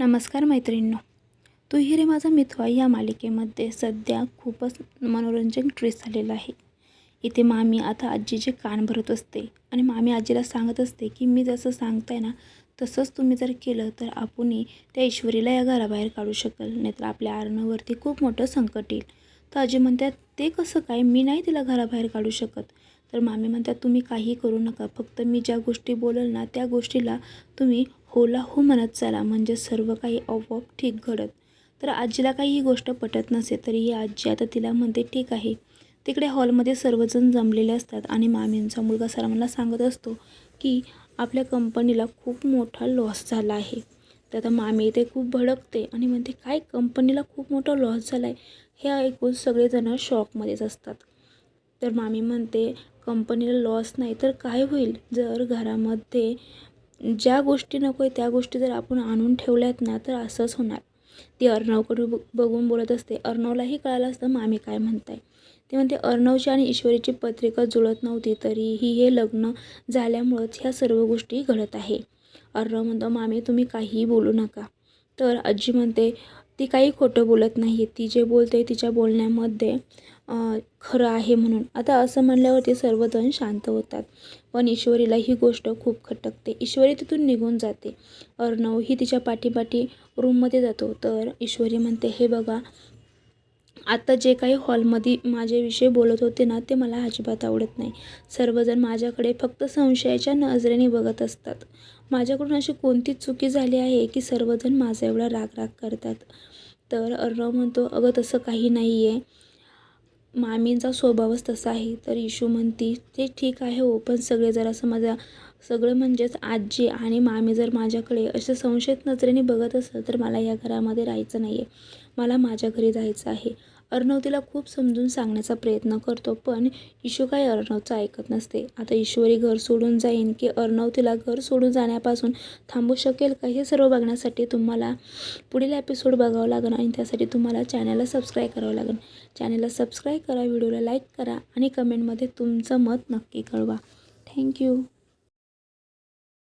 नमस्कार मैत्रिणींनो. तू ही रे माझा मिथवा या मालिकेमध्ये सध्या खूपच मनोरंजक ट्विस्ट झालेला आहे. इथे मामी आता आजीचे कान भरत असते आणि मामी आजीला सांगत असते की मी जसं सांगताय ना तसंच तुम्ही जर केलं तर आपणही त्या ईश्वरीला या घराबाहेर काढू शकाल नाहीतर आपल्या आरणावरती खूप मोठं संकट येईल. तर आजी म्हणतात ते कसं काय? मी नाही तिला घराबाहेर काढू शकत. तर मामी म्हणतात तुम्ही काही करू नका. फक्त मी ज्या गोष्टी बोलेल ना त्या गोष्टीला तुम्ही होला हो म्हणत चला. म्हणजे सर्व काही आपोआप ठीक घडत. तर आजीला काही ही गोष्ट पटत नसे तरी ही आजी आता तिला म्हणते ठीक आहे. तिकडे हॉलमध्ये सर्वजण जमलेले असतात आणि मामींचा मुलगा सरांना सांगत असतो की आपल्या कंपनीला खूप मोठा लॉस झाला आहे. तर आता मामी इथे खूप भडकते आणि म्हणते काय? कंपनीला खूप मोठा लॉस झाला आहे हे ऐकून सगळेजण शॉकमध्येच असतात. तर मामी म्हणते कंपनीला लॉस नाही तर काय होईल? जर घरामध्ये ज्या गोष्टी नको आहे त्या गोष्टी जर आपण आणून ठेवल्यात ना तर असंच होणार. ती अर्णवकडे ब बघून बोलत असते अर्णवलाही कळालं असतं मामी काय म्हणताय. ते म्हणते अर्णवची आणि ईश्वरीची पत्रिका जुळत नव्हती तरीही हे लग्न झाल्यामुळंच ह्या सर्व गोष्टी घडत आहे. अर्णव म्हणतो मामी तुम्ही काहीही बोलू नका. तर आजी म्हणते ती काही खोटं बोलत नाही ती जे बोलते तिच्या बोलण्यामध्ये खरं आहे म्हणून. आता असं म्हणल्यावरती सर्वजण शांत होतात. पण ईश्वरीला ही गोष्ट खूप खटकते. ईश्वरी तिथून निघून जाते. अर्णव ही तिच्या पाठीपाठी रूममध्ये जातो. तर ईश्वरी म्हणते हे बघा आता जे काही हॉलमध्ये माझ्याविषयी बोलत होते ना ते मला अजिबात आवडत नाही. सर्वजण माझ्याकडे फक्त संशयाच्या नजरेने बघत असतात. माझ्याकडून अशी कोणती चुकी झाली आहे की सर्वजण माझा एवढा राग राग करतात? तर अर्णव म्हणतो अगं तसं काही नाही आहे मामींचा स्वभावच तसा आहे. तर इशू म्हणती ते ठीक आहे हो पण सगळे जर असं माझा सगळं म्हणजेच आजी आणि मामी जर माझ्याकडे असे संशयित नजरेने बघत असेल तर मला या घरामध्ये राहायचं नाही आहे मला माझ्या घरी जायचं आहे. अर्णव तिला खूप समजून सांगण्याचा प्रयत्न करतो पण इशू काही अर्णवचं ऐकत नसते. आता ईश्वरी घर सोडून जाईन की अर्णव तिला घर सोडून जाण्यापासून थांबू शकेल का हे सर्व बघण्यासाठी तुम्हाला पुढील एपिसोड बघावं लागेल आणि त्यासाठी तुम्हाला चॅनलला सबस्क्राईब करावं लागेल. चॅनलला सबस्क्राईब करा व्हिडिओला लाईक करा आणि कमेंटमध्ये तुमचं मत नक्की कळवा. थँक्यू